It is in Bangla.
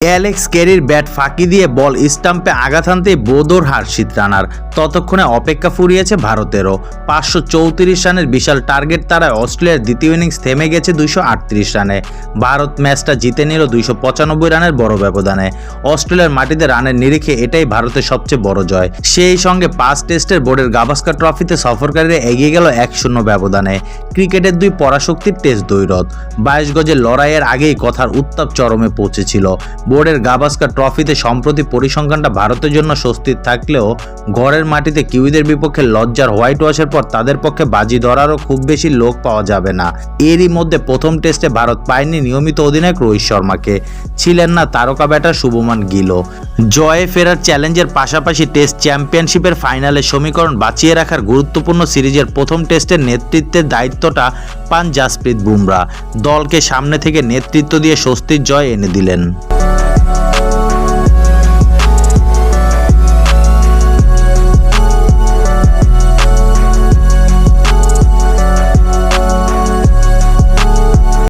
অ্যালেক্স কেরির ব্যাট ফাঁকি দিয়ে বল স্টাম্পে আঘাত আনতেই বোদর হার্ষিত রানার। ততক্ষণে অপেক্ষা ফুরিয়েছে ভারতেরও। পাঁচশো চৌত্রিশ রানের বিশাল টার্গেট তারায় অস্ট্রেলিয়ার দ্বিতীয় ইনিংস থেমে গেছে দুইশো আটত্রিশ রানে। ভারত ম্যাচটা জিতে নিল দুইশো পঁচানব্বই রানের বড় ব্যবধানে। অস্ট্রেলিয়ার মাটিতে রানের নিরিখে এটাই ভারতের সবচেয়ে বড় জয়। সেই সঙ্গে পাঁচ টেস্টের বোর্ডের গাভাস্কার ট্রফিতে সফরকারীরা এগিয়ে গেল এক শূন্য ব্যবধানে। ক্রিকেটের দুই পরাশক্তির টেস্ট দৈরত বাইশ গজের লড়াইয়ের আগেই কথার উত্তাপ চরমে পৌঁছেছিল। বোর্ডের গাভাস্কার ট্রফিতে সম্প্রতি পরিসংখ্যানটা ভারতের জন্য স্বস্তির থাকলেও ঘরের মাটিতে কিউইদের বিপক্ষে লজ্জার হোয়াইট ওয়াশের পর তাদের পক্ষে বাজি ধরারও খুব বেশি লোক পাওয়া যাবে না। এরই মধ্যে প্রথম টেস্টে ভারত পায়নি নিয়মিত অধিনায়ক রোহিত শর্মাকে। ছিলেন না তারকা ব্যাটার শুভমান গিলও জয়ে ফেরার চ্যালেঞ্জের পাশাপাশি টেস্ট চ্যাম্পিয়নশিপের ফাইনালে সমীকরণ বাঁচিয়ে রাখার গুরুত্বপূর্ণ সিরিজের প্রথম টেস্টের নেতৃত্বের দায়িত্বটা পান জাসপ্রীত বুমরা। দলকে সামনে থেকে নেতৃত্ব দিয়ে স্বস্তির জয় এনে দিলেন।